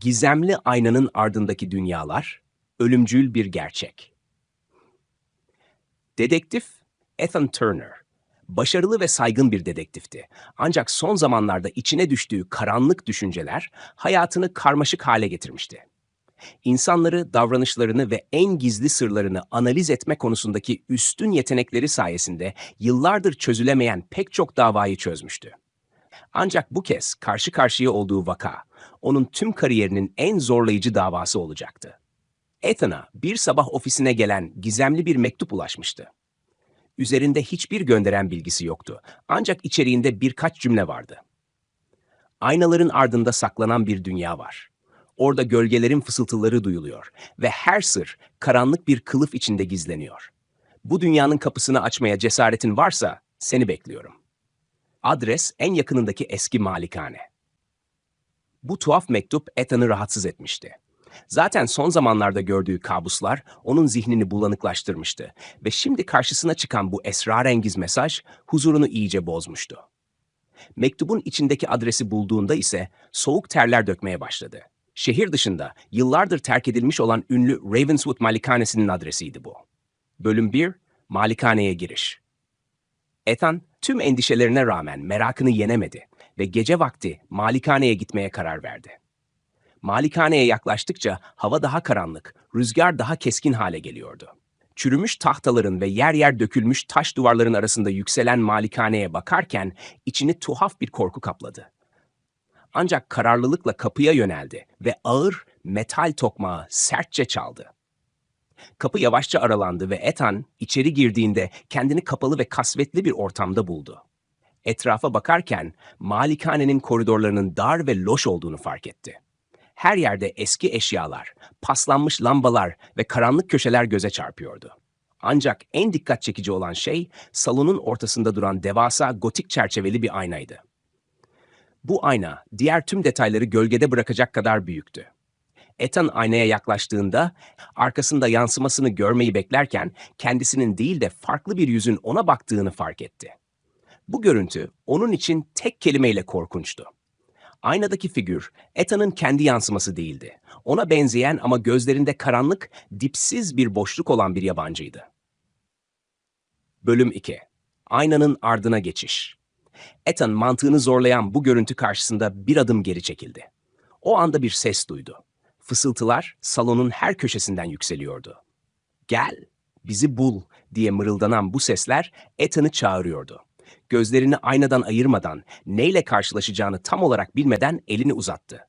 Gizemli aynanın ardındaki dünyalar, ölümcül bir gerçek. Dedektif Ethan Turner, başarılı ve saygın bir dedektifti. Ancak son zamanlarda içine düştüğü karanlık düşünceler hayatını karmaşık hale getirmişti. İnsanları, davranışlarını ve en gizli sırlarını analiz etme konusundaki üstün yetenekleri sayesinde yıllardır çözülemeyen pek çok davayı çözmüştü. Ancak bu kez karşı karşıya olduğu vaka, onun tüm kariyerinin en zorlayıcı davası olacaktı. Ethan'a bir sabah ofisine gelen gizemli bir mektup ulaşmıştı. Üzerinde hiçbir gönderen bilgisi yoktu. Ancak içeriğinde birkaç cümle vardı. Aynaların ardında saklanan bir dünya var. Orada gölgelerin fısıltıları duyuluyor ve her sır karanlık bir kılıf içinde gizleniyor. Bu dünyanın kapısını açmaya cesaretin varsa seni bekliyorum. Adres en yakınındaki eski malikane. Bu tuhaf mektup Ethan'ı rahatsız etmişti. Zaten son zamanlarda gördüğü kabuslar onun zihnini bulanıklaştırmıştı ve şimdi karşısına çıkan bu esrarengiz mesaj huzurunu iyice bozmuştu. Mektubun içindeki adresi bulduğunda ise soğuk terler dökmeye başladı. Şehir dışında yıllardır terk edilmiş olan ünlü Ravenswood Malikanesi'nin adresiydi bu. Bölüm 1, Malikaneye giriş. Ethan tüm endişelerine rağmen merakını yenemedi ve gece vakti malikaneye gitmeye karar verdi. Malikaneye yaklaştıkça hava daha karanlık, rüzgar daha keskin hale geliyordu. Çürümüş tahtaların ve yer yer dökülmüş taş duvarların arasında yükselen malikaneye bakarken içini tuhaf bir korku kapladı. Ancak kararlılıkla kapıya yöneldi ve ağır metal tokmağı sertçe çaldı. Kapı yavaşça aralandı ve Ethan içeri girdiğinde kendini kapalı ve kasvetli bir ortamda buldu. Etrafa bakarken malikanenin koridorlarının dar ve loş olduğunu fark etti. Her yerde eski eşyalar, paslanmış lambalar ve karanlık köşeler göze çarpıyordu. Ancak en dikkat çekici olan şey salonun ortasında duran devasa gotik çerçeveli bir aynaydı. Bu ayna diğer tüm detayları gölgede bırakacak kadar büyüktü. Ethan aynaya yaklaştığında arkasında yansımasını görmeyi beklerken kendisinin değil de farklı bir yüzün ona baktığını fark etti. Bu görüntü onun için tek kelimeyle korkunçtu. Aynadaki figür Ethan'ın kendi yansıması değildi. Ona benzeyen ama gözlerinde karanlık, dipsiz bir boşluk olan bir yabancıydı. Bölüm 2 Aynanın ardına geçiş Ethan mantığını zorlayan bu görüntü karşısında bir adım geri çekildi. O anda bir ses duydu. Fısıltılar salonun her köşesinden yükseliyordu. Gel, bizi bul diye mırıldanan bu sesler Ethan'ı çağırıyordu. Gözlerini aynadan ayırmadan, neyle karşılaşacağını tam olarak bilmeden elini uzattı.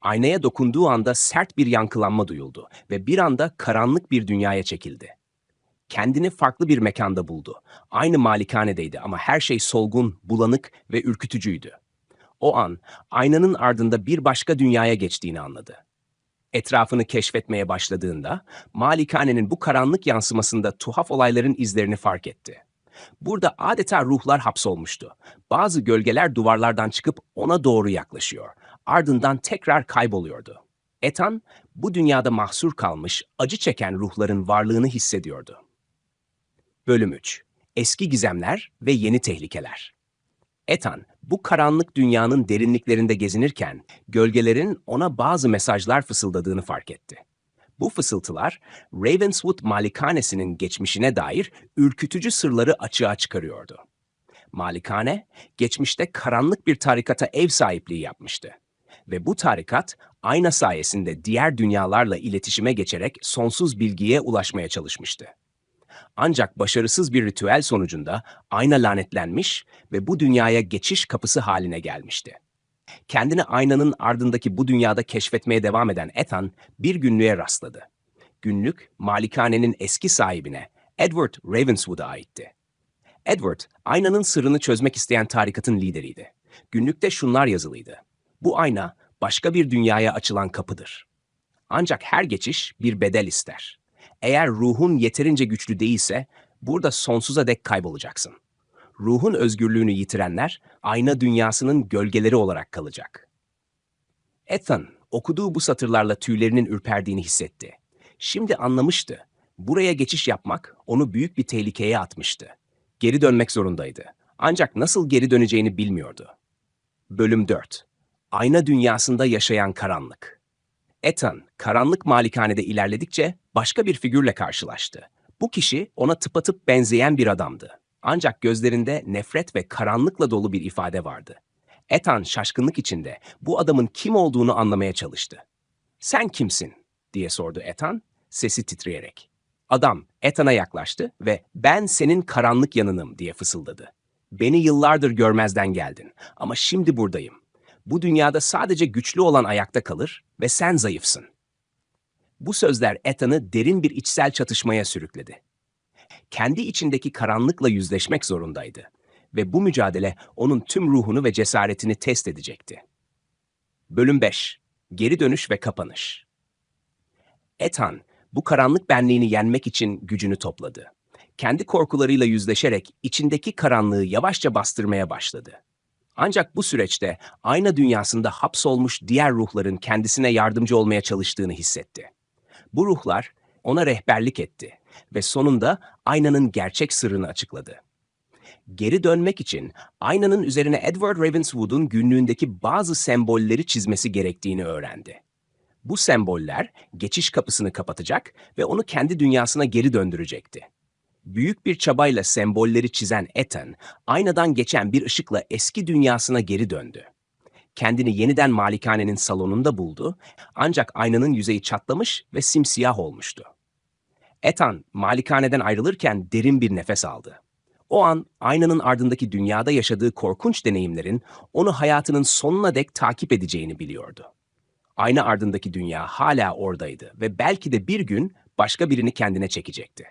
Aynaya dokunduğu anda sert bir yankılanma duyuldu ve bir anda karanlık bir dünyaya çekildi. Kendini farklı bir mekanda buldu. Aynı malikanedeydi ama her şey solgun, bulanık ve ürkütücüydü. O an aynanın ardında bir başka dünyaya geçtiğini anladı. Etrafını keşfetmeye başladığında malikanenin bu karanlık yansımasında tuhaf olayların izlerini fark etti. Burada adeta ruhlar hapsolmuştu. Bazı gölgeler duvarlardan çıkıp ona doğru yaklaşıyor. Ardından tekrar kayboluyordu. Ethan bu dünyada mahsur kalmış, acı çeken ruhların varlığını hissediyordu. Bölüm 3 Eski gizemler ve yeni tehlikeler. Ethan, bu karanlık dünyanın derinliklerinde gezinirken gölgelerin ona bazı mesajlar fısıldadığını fark etti. Bu fısıltılar Ravenswood malikanesinin geçmişine dair ürkütücü sırları açığa çıkarıyordu. Malikane, geçmişte karanlık bir tarikata ev sahipliği yapmıştı. Ve bu tarikat, ayna sayesinde diğer dünyalarla iletişime geçerek sonsuz bilgiye ulaşmaya çalışmıştı. Ancak başarısız bir ritüel sonucunda ayna lanetlenmiş ve bu dünyaya geçiş kapısı haline gelmişti. Kendini aynanın ardındaki bu dünyada keşfetmeye devam eden Ethan bir günlüğe rastladı. Günlük, malikanenin eski sahibine, Edward Ravenswood'a aitti. Edward, aynanın sırrını çözmek isteyen tarikatın lideriydi. Günlükte şunlar yazılıydı. Bu ayna, başka bir dünyaya açılan kapıdır. Ancak her geçiş bir bedel ister. Eğer ruhun yeterince güçlü değilse, burada sonsuza dek kaybolacaksın. Ruhun özgürlüğünü yitirenler, ayna dünyasının gölgeleri olarak kalacak. Ethan, okuduğu bu satırlarla tüylerinin ürperdiğini hissetti. Şimdi anlamıştı. Buraya geçiş yapmak onu büyük bir tehlikeye atmıştı. Geri dönmek zorundaydı. Ancak nasıl geri döneceğini bilmiyordu. Bölüm 4 Ayna dünyasında yaşayan karanlık Ethan, karanlık malikanede ilerledikçe başka bir figürle karşılaştı. Bu kişi ona tıpatıp benzeyen bir adamdı. Ancak gözlerinde nefret ve karanlıkla dolu bir ifade vardı. Ethan şaşkınlık içinde bu adamın kim olduğunu anlamaya çalıştı. "Sen kimsin?" diye sordu Ethan, sesi titreyerek. Adam Ethan'a yaklaştı ve "Ben senin karanlık yanınım." diye fısıldadı. "Beni yıllardır görmezden geldin ama şimdi buradayım. Bu dünyada sadece güçlü olan ayakta kalır ve sen zayıfsın." Bu sözler Ethan'ı derin bir içsel çatışmaya sürükledi. Kendi içindeki karanlıkla yüzleşmek zorundaydı ve bu mücadele onun tüm ruhunu ve cesaretini test edecekti. Bölüm 5 Geri dönüş ve kapanış Ethan, bu karanlık benliğini yenmek için gücünü topladı. Kendi korkularıyla yüzleşerek içindeki karanlığı yavaşça bastırmaya başladı. Ancak bu süreçte ayna dünyasında hapsolmuş diğer ruhların kendisine yardımcı olmaya çalıştığını hissetti. Bu ruhlar ona rehberlik etti ve sonunda aynanın gerçek sırrını açıkladı. Geri dönmek için aynanın üzerine Edward Ravenswood'un günlüğündeki bazı sembolleri çizmesi gerektiğini öğrendi. Bu semboller geçiş kapısını kapatacak ve onu kendi dünyasına geri döndürecekti. Büyük bir çabayla sembolleri çizen Ethan, aynadan geçen bir ışıkla eski dünyasına geri döndü. Kendini yeniden malikanenin salonunda buldu ancak aynanın yüzeyi çatlamış ve simsiyah olmuştu. Ethan, malikaneden ayrılırken derin bir nefes aldı. O an aynanın ardındaki dünyada yaşadığı korkunç deneyimlerin onu hayatının sonuna dek takip edeceğini biliyordu. Ayna ardındaki dünya hala oradaydı ve belki de bir gün başka birini kendine çekecekti.